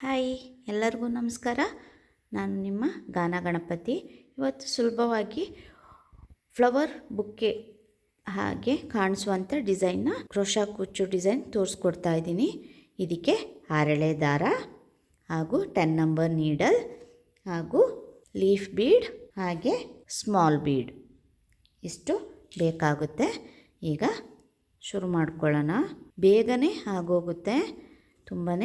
Hi, ಎಲ್ಲರಿಗೂ ನಮಸ್ಕಾರ. ನಾನು ನಿಮ್ಮ ಗಾನ ಗಣಪತಿ. ಇವತ್ತು ಸುಲಭವಾಗಿ ಫ್ಲವರ್ ಬುಕ್ಕೆ ಹಾಗೆ ಕಾಣಿಸುವಂಥ ಡಿಸೈನ್ನ ಕ್ರೋಶಾ ಕುಚ್ಚು ಡಿಸೈನ್ ತೋರಿಸ್ಕೊಡ್ತಾ ಇದ್ದೀನಿ. ಇದಕ್ಕೆ ಹರಳೆ ದಾರ ಹಾಗೂ ಟೆನ್ ನಂಬರ್ ನೀಡಲ್ ಹಾಗೂ ಲೀಫ್ ಬೀಡ್ ಹಾಗೆ ಸ್ಮಾಲ್ ಬೀಡ್ ಇಷ್ಟು ಬೇಕಾಗುತ್ತೆ. ಈಗ ಶುರು ಮಾಡ್ಕೊಳ್ಳೋಣ. ಬೇಗನೆ ಆಗೋಗುತ್ತೆ. ತುಂಬಾ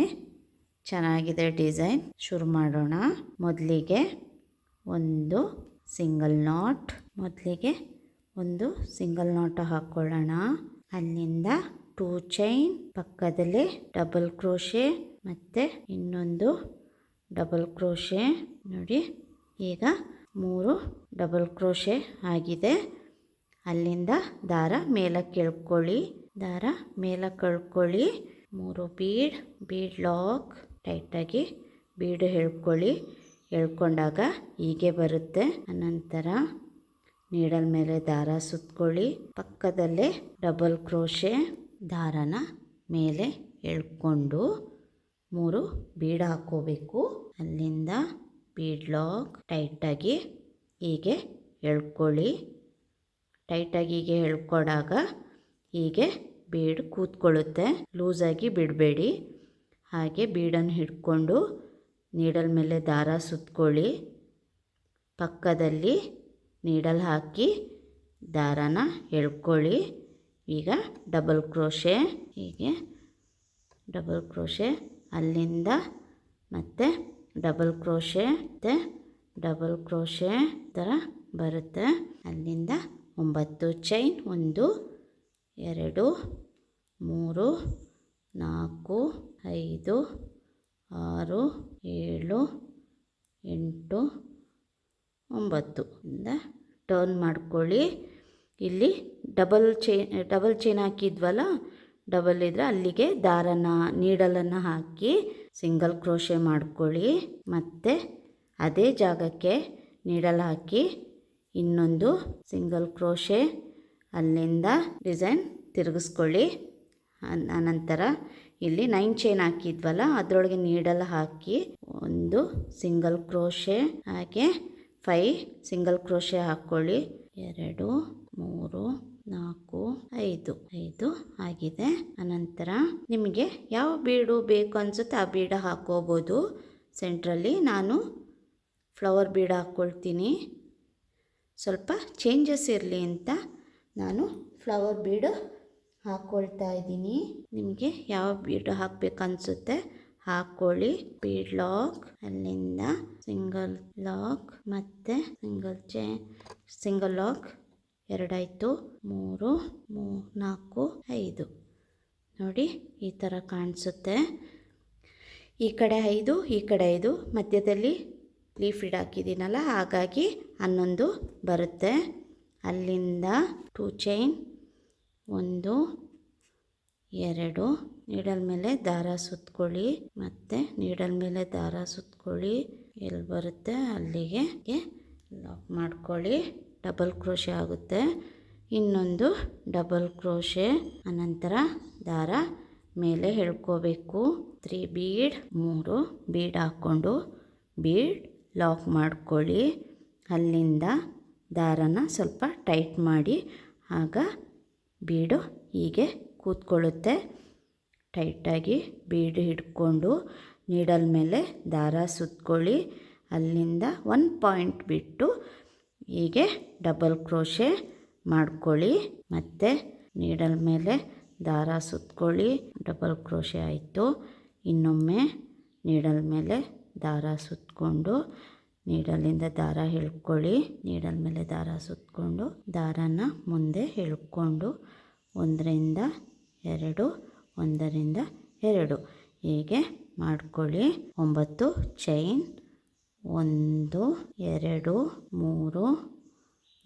ಚೆನ್ನಾಗಿದೆ ಡಿಸೈನ್. ಶುರು ಮಾಡೋಣ. ಮೊದಲಿಗೆ ಒಂದು ಸಿಂಗಲ್ ನಾಟ್. ಮೊದಲಿಗೆ ಒಂದು ಸಿಂಗಲ್ ನಾಟ್ ಹಾಕ್ಕೊಳ್ಳೋಣ ಅಲ್ಲಿಂದ ಟೂ ಚೈನ್, ಪಕ್ಕದಲ್ಲಿ ಡಬಲ್ ಕ್ರೋಶೆ ಮತ್ತು ಇನ್ನೊಂದು ಡಬಲ್ ಕ್ರೋಶೆ. ನೋಡಿ, ಈಗ ಮೂರು ಡಬಲ್ ಕ್ರೋಶೆ ಆಗಿದೆ. ಅಲ್ಲಿಂದ ದಾರ ಮೇಲಕ್ಕೆ ಎಳ್ಕೊಳ್ಳಿ ದಾರ ಮೇಲಕ್ಕೆ ಕಳ್ಕೊಳ್ಳಿ. ಮೂರು ಬೀಡ್ ಬೀಡ್ ಲಾಕ್. ಟೈಟಾಗಿ ಬೀಡು ಎಳ್ಕೊಳ್ಳಿ ಎಳ್ಕೊಂಡಾಗ ಹೀಗೆ ಬರುತ್ತೆ. ಅನಂತರ ನೀಡಲ್ ಮೇಲೆ ದಾರ ಸುತ್ಕೊಳ್ಳಿ. ಪಕ್ಕದಲ್ಲೇ ಡಬಲ್ ಕ್ರೋಶೆ ದಾರನ ಮೇಲೆ ಎಳ್ಕೊಂಡು ಮೂರು ಬೀಡ್ ಹಾಕೋಬೇಕು. ಅಲ್ಲಿಂದ ಬೀಡ್ ಲಾಕ್ ಟೈಟಾಗಿ ಹೀಗೆ ಎಳ್ಕೊಳ್ಳಿ. ಟೈಟಾಗಿ ಹೀಗೆ ಎಳ್ಕೊಂಡಾಗ ಹೀಗೆ ಬೀಡ್ ಕೂತ್ಕೊಳ್ಳುತ್ತೆ. ಲೂಸಾಗಿ ಬಿಡಬೇಡಿ. ಹಾಗೆ ಬೀಡನ್ನು ಹಿಡ್ಕೊಂಡು ನೀಡಲ್ ಮೇಲೆ ದಾರ ಸುತ್ಕೊಳ್ಳಿ. ಪಕ್ಕದಲ್ಲಿ ನೀಡಲ್ ಹಾಕಿ ದಾರನ ಎಳ್ಕೊಳ್ಳಿ. ಈಗ ಡಬಲ್ ಕ್ರೋಶೆ, ಹೀಗೆ ಡಬಲ್ ಕ್ರೋಶೆ, ಅಲ್ಲಿಂದ ಮತ್ತೆ ಡಬಲ್ ಕ್ರೋಶೆ, ಮತ್ತು ಡಬಲ್ ಕ್ರೋಶೆ ಥರ ಬರುತ್ತೆ. ಅಲ್ಲಿಂದ ಒಂಬತ್ತು ಚೈನ್, ಒಂದು, ಎರಡು, ಮೂರು, ನಾಲ್ಕು ಐದು, ಆರು, ಏಳು, ಎಂಟು, ಒಂಬತ್ತು. ಇಂದ ಟರ್ನ್ ಮಾಡ್ಕೊಳ್ಳಿ. ಇಲ್ಲಿ ಡಬಲ್ ಚೈನ್ ಡಬಲ್ ಚೈನ್ ಹಾಕಿದ್ವಲ್ಲ? ಡಬಲ್ ಇದ್ದರೆ ಅಲ್ಲಿಗೆ ದಾರನ, ನೀಡಲನ್ನು ಹಾಕಿ ಸಿಂಗಲ್ ಕ್ರೋಶೆ ಮಾಡ್ಕೊಳ್ಳಿ. ಮತ್ತು ಅದೇ ಜಾಗಕ್ಕೆ ನೀಡಲ್ ಹಾಕಿ ಇನ್ನೊಂದು ಸಿಂಗಲ್ ಕ್ರೋಶೆ ಅಲ್ಲಿಂದ ಡಿಸೈನ್ ತಿರುಗಿಸ್ಕೊಳ್ಳಿ. ಅನಂತರ ಇಲ್ಲಿ ನೈನ್ ಚೈನ್ ಹಾಕಿದ್ವಲ್ಲ, ಅದರೊಳಗೆ ನೀಡಲ್ ಹಾಕಿ ಒಂದು ಸಿಂಗಲ್ ಕ್ರೋಶೆ ಹಾಗೆ ಫೈ ಸಿಂಗಲ್ ಕ್ರೋಶೆ ಹಾಕ್ಕೊಳ್ಳಿ ಎರಡು, ಮೂರು, ನಾಲ್ಕು, ಐದು. ಐದು ಆಗಿದೆ. ಅನಂತರ ನಿಮಗೆ ಯಾವ ಬೀಡು ಬೇಕು ಅನಿಸುತ್ತೆ ಆ ಬೀಡ ಹಾಕೋಬೋದು. ಸೆಂಟ್ರಲ್ಲಿ ನಾನು ಫ್ಲವರ್ ಬೀಡ ಹಾಕ್ಕೊಳ್ತೀನಿ ಸ್ವಲ್ಪ ಚೇಂಜಸ್ ಇರಲಿ ಅಂತ ನಾನು ಫ್ಲವರ್ ಬೀಡು ಹಾಕ್ಕೊಳ್ತಾ ಇದ್ದೀನಿ. ನಿಮಗೆ ಯಾವ ಬೀಡ್ ಹಾಕ್ಬೇಕು ಅನಿಸುತ್ತೆ ಹಾಕ್ಕೊಳ್ಳಿ ಬೀಡ್ ಲಾಕ್ ಅಲ್ಲಿಂದ ಸಿಂಗಲ್ ಲಾಕ್ ಮತ್ತು ಸಿಂಗಲ್ ಚೈನ್ ಸಿಂಗಲ್ ಲಾಕ್ ಎರಡಾಯಿತು. ಮೂರು, ಮೂ, ನಾಲ್ಕು, ಐದು. ನೋಡಿ, ಈ ಥರ ಕಾಣಿಸುತ್ತೆ. ಈ ಕಡೆ ಐದು, ಈ ಕಡೆ ಐದು. ಮಧ್ಯದಲ್ಲಿ ಲೀಫ್ ಇಡ್ ಹಾಕಿದ್ದೀನಲ್ಲ, ಹಾಗಾಗಿ ಹನ್ನೊಂದು ಬರುತ್ತೆ. ಅಲ್ಲಿಂದ ಟೂ ಚೈನ್ ಒಂದು, ಎರಡು, ನೀಡಲ್ ಮೇಲೆ ದಾರ ಸುತ್ಕೊಳ್ಳಿ, ಮತ್ತೆ ನೀಡಲ್ ಮೇಲೆ ದಾರ ಸುತ್ಕೊಳ್ಳಿ ಎಲ್ಲಿ ಬರುತ್ತೆ ಅಲ್ಲಿಗೆ ಲಾಕ್ ಮಾಡ್ಕೊಳ್ಳಿ, ಡಬಲ್ ಕ್ರೋಶೆ ಆಗುತ್ತೆ. ಇನ್ನೊಂದು, ಡಬಲ್ ಕ್ರೋಶೆ, ಅನಂತರ ದಾರ ಮೇಲೆ ಎಳ್ಕೋಬೇಕು ತ್ರೀ ಬೀಡ್, ಮೂರು ಬೀಡ್ ಹಾಕ್ಕೊಂಡು ಬೀಡ್ ಲಾಕ್ ಮಾಡ್ಕೊಳ್ಳಿ. ಅಲ್ಲಿಂದ ದಾರನ ಸ್ವಲ್ಪ ಟೈಟ್ ಮಾಡಿ, ಆಗ ಬೀಡು ಹೀಗೆ ಕೂತ್ಕೊಳ್ಳುತ್ತೆ. ಟೈಟಾಗಿ ಬೀಡು ಹಿಡ್ಕೊಂಡು ನೀಡಲ್ ಮೇಲೆ ದಾರ ಸುತ್ಕೊಳ್ಳಿ. ಅಲ್ಲಿಂದ ಒನ್ ಪಾಯಿಂಟ್ ಬಿಟ್ಟು ಹೀಗೆ ಡಬಲ್ ಕ್ರೋಶೆ ಮಾಡ್ಕೊಳ್ಳಿ. ಮತ್ತು ನೀಡಲ್ ಮೇಲೆ ದಾರ ಸುತ್ಕೊಳ್ಳಿ. ಡಬಲ್ ಕ್ರೋಶೆ ಆಯಿತು. ಇನ್ನೊಮ್ಮೆ ನೀಡಲ್ ಮೇಲೆ ದಾರ ಸುತ್ತಕೊಂಡು ನೀಡಲಿಂದ ದಾರ ಎಳ್ಕೊಳ್ಳಿ ನೀಡಲ್ ಮೇಲೆ ದಾರ ಸುತ್ತಕೊಂಡು ದಾರನ ಮುಂದೆ ಎಳ್ಕೊಂಡು ಒಂದರಿಂದ ಎರಡು ಒಂದರಿಂದ ಎರಡು. ಹೀಗೆ ಮಾಡ್ಕೊಳ್ಳಿ. ಒಂಬತ್ತು ಚೈನ್ ಒಂದು, ಎರಡು, ಮೂರು,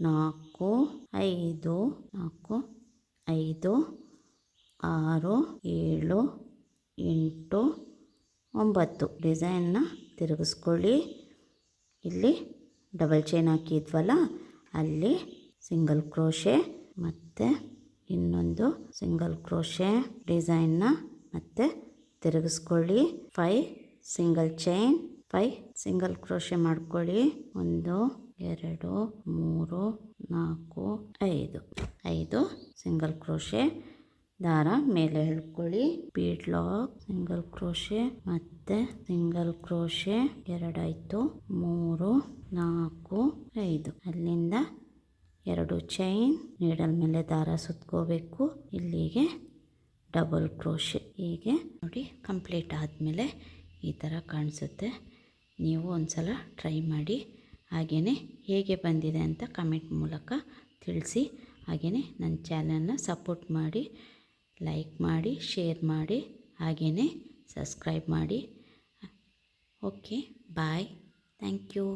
ನಾಲ್ಕು, ಐದು ನಾಲ್ಕು, ಐದು, ಆರು, ಏಳು, ಎಂಟು, ಒಂಬತ್ತು. ಡಿಸೈನ್ನ ತಿರುಗಿಸ್ಕೊಳ್ಳಿ. ಇಲ್ಲಿ ಡಬಲ್ ಚೈನ್ ಹಾಕಿದ್ವಲ್ಲ, ಅಲ್ಲಿ ಸಿಂಗಲ್ ಕ್ರೋಶೆ ಮತ್ತು ಇನ್ನೊಂದು ಸಿಂಗಲ್ ಕ್ರೋಶೆ ಡಿಸೈನ್ನ ಮತ್ತು ತಿರುಗಿಸ್ಕೊಳ್ಳಿ. Five single chain five single crochet ಮಾಡ್ಕೊಳ್ಳಿ. ಒಂದು, ಎರಡು, ಮೂರು, ನಾಲ್ಕು, ಐದು. ಐದು ಸಿಂಗಲ್ ಕ್ರೋಶೆ ದಾರ ಮೇಲೆ ಎಳ್ಕೊಳ್ಳಿ. ಬೀಡ್ ಲಾಕ್ ಸಿಂಗಲ್ ಕ್ರೋಶೆ ಮತ್ತೆ ಸಿಂಗಲ್ ಕ್ರೋಶೆ ಎರಡಾಯ್ತು. ಮೂರು, ನಾಲ್ಕು, ಐದು. ಅಲ್ಲಿಂದ ಎರಡು ಚೈನ್ ನೀಡಲ್ ಮೇಲೆ ದಾರ ಸುತ್ಕೋಬೇಕು. ಇಲ್ಲಿಗೆ ಡಬಲ್ ಕ್ರೋಶೆ ಹೀಗೆ ನೋಡಿ ಕಂಪ್ಲೀಟ್ ಆದಮೇಲೆ ಈ ಥರ ಕಾಣಿಸುತ್ತೆ. ನೀವು ಒಂದು ಸಲ ಟ್ರೈ ಮಾಡಿ. ಹಾಗೆಯೇ ಹೇಗೆ ಬಂದಿದೆ ಅಂತ ಕಮೆಂಟ್ ಮೂಲಕ ತಿಳಿಸಿ. ಹಾಗೆಯೇ ನನ್ನ ಚಾನಲ್ನ ಸಪೋರ್ಟ್ ಮಾಡಿ. ಲೈಕ್ ಮಾಡಿ ಶೇರ್ ಮಾಡಿ ಹಾಗೆಯೇ ಸಬ್ಸ್ಕ್ರೈಬ್ ಮಾಡಿ. Okay bye. Thank you.